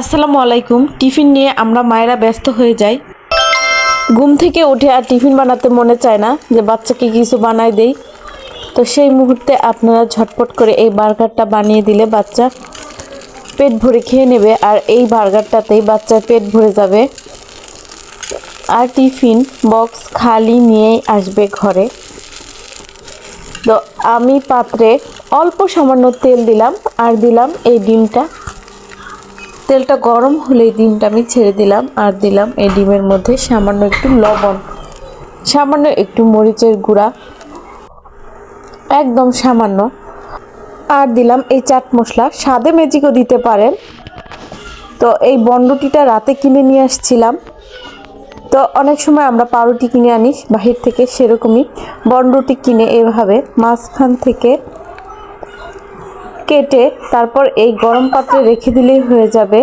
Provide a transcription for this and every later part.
আসসালামু আলাইকুম। টিফিন নিয়ে আমরা মায়েরা ব্যস্ত হয়ে যাই। ঘুম থেকে উঠে আর টিফিন বানাতে মনে চায় না যে বাচ্চাকে কিছু বানায় দেই। তো সেই মুহূর্তে আপনারা ঝটপট করে এই বার্গারটা বানিয়ে দিলে বাচ্চা পেট ভরে খেয়ে নেবে আর এই বার্গারটাতেই বাচ্চার পেট ভরে যাবে। আর টিফিন বক্স খালি নিয়েই আসবে ঘরে। তো আমি পাত্রে অল্প সামান্য তেল দিলাম আর দিলাম এই ডিমটা। তেলটা গরম হলেই ডিমটা আমি ছেড়ে দিলাম আর দিলাম এই ডিমের মধ্যে সামান্য একটু লবণ, সামান্য একটু মরিচের গুঁড়া, একদম সামান্য। আর দিলাম এই চাট মশলা, স্বাদে ম্যাজিকও দিতে পারেন। তো এই বন্ডটিটা রাতে কিনে নিয়ে আসছিলাম। তো অনেক সময় আমরা পাউরুটি কিনে আনি, বাহির থেকে সেরকমই। বন্ডটি কিনে এভাবে মাঝখান থেকে কেটে তারপর এই গরম পাত্রে রেখে দিলেই হয়ে যাবে।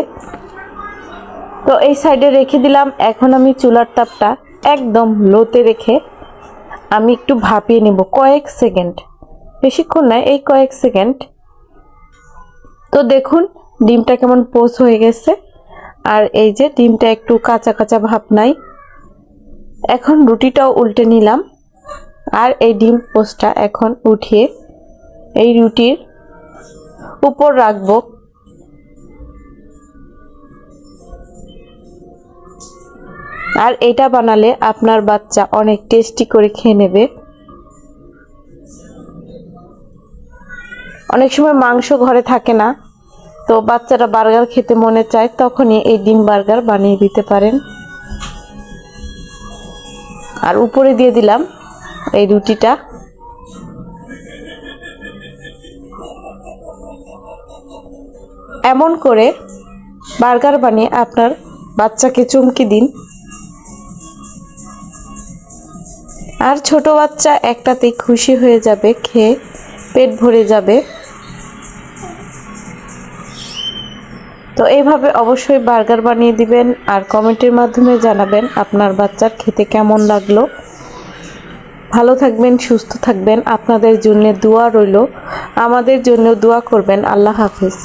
তো এই সাইডে রেখে দিলাম। এখন আমি চুলার তাপটা একদম লোতে রেখে আমি একটু ভাপিয়ে নেব কয়েক সেকেন্ড। বেশিক্ষণ নয়, এই কয়েক সেকেন্ড। তো দেখুন, ডিমটা কেমন পোস হয়ে গেছে। আর এই যে ডিমটা একটু কাঁচা কাঁচা ভাব নাই। এখন রুটিটাও উল্টে নিলাম। আর এই ডিম পোস্টটা এখন উঠিয়ে এই রুটির উপর রাখব। আর এটা বানালে আপনার বাচ্চা অনেক টেস্টি করে খেয়ে নেবে। অনেক সময় মাংস ঘরে থাকে না, তো বাচ্চারা বার্গার খেতে মনে চায়, তখনই এই ডিম বার্গার বানিয়ে দিতে পারেন। আর উপরে দিয়ে দিলাম এই রুটিটা। এমন করে বার্গার বানিয়ে আপনার বাচ্চাকে চুমকি দিন। আর ছোট বাচ্চা একটাতেই খুশি হয়ে যাবে, খেয়ে পেট ভরে যাবে। তো এইভাবে অবশ্যই বার্গার বানিয়ে দিবেন আর কমেন্টের মাধ্যমে জানাবেন আপনার বাচ্চার খেতে কেমন লাগল। ভালো থাকবেন, সুস্থ থাকবেন। আপনাদের জন্য দোয়া রইল। আমাদের জন্য দোয়া করবেন। আল্লাহ হাফিজ।